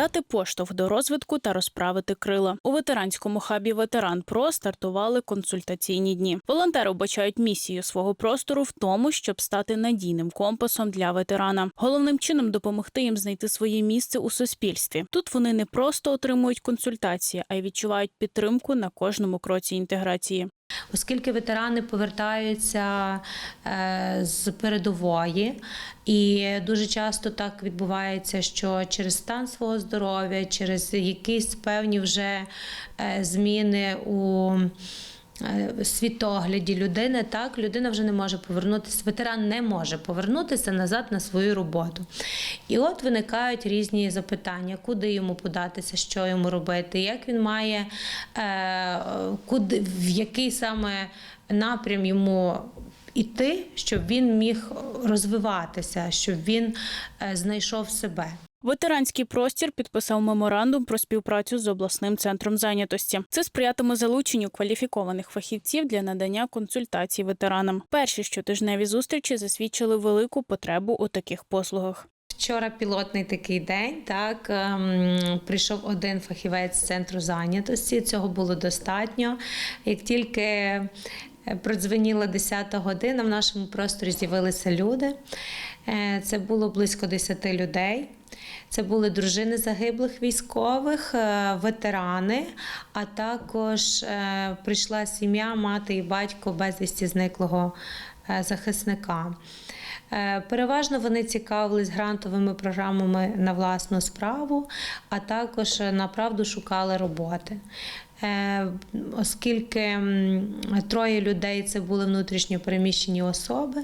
дати поштовх до розвитку та розправити крила. У ветеранському хабі Ветеран Про стартували консультаційні дні. Волонтери вбачають місію свого простору в тому, щоб стати надійним компасом для ветерана. Головним чином допомогти їм знайти своє місце у суспільстві. Тут вони не просто отримують консультації, а й відчувають підтримку на кожному кроці інтеграції. Оскільки ветерани повертаються е, з передової, і дуже часто так відбувається, що через стан свого здоров'я, через якісь певні вже е, зміни у світогляді людини, так людина вже не може повернутися. Ветеран не може повернутися назад на свою роботу. І от виникають різні запитання, куди йому податися, що йому робити, як він має, е, куди, в який саме напрям йому іти, щоб він міг розвиватися, щоб він е, знайшов себе. Ветеранський простір підписав меморандум про співпрацю з обласним центром зайнятості. Це сприятиме залученню кваліфікованих фахівців для надання консультацій ветеранам. Перші щотижневі зустрічі засвідчили велику потребу у таких послугах. Вчора пілотний такий день. Так ем, прийшов один фахівець з центру зайнятості. Цього було достатньо. Як тільки е, продзвеніла 10 година, в нашому просторі з'явилися люди. Е, Це було близько 10 людей. Це були дружини загиблих військових, е, ветерани, а також е, прийшла сім'я, мати і батько безвісті зниклого захисника. Е, Переважно вони цікавились грантовими програмами на власну справу, а також направду шукали роботи. Е, Оскільки троє людей це були внутрішньо переміщені особи,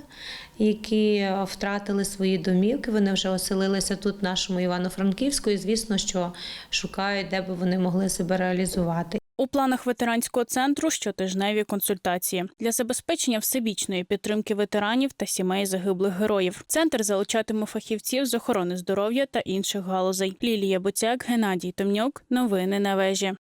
які втратили свої домівки, вони вже оселилися тут, в нашому Івано-Франківську, і звісно, що шукають, де би вони могли себе реалізувати. У планах ветеранського центру щотижневі консультації для забезпечення всебічної підтримки ветеранів та сімей загиблих героїв. Центр залучатиме фахівців з охорони здоров'я та інших галузей. Лілія Буцяк, Геннадій Томнюк. Новини на вежі.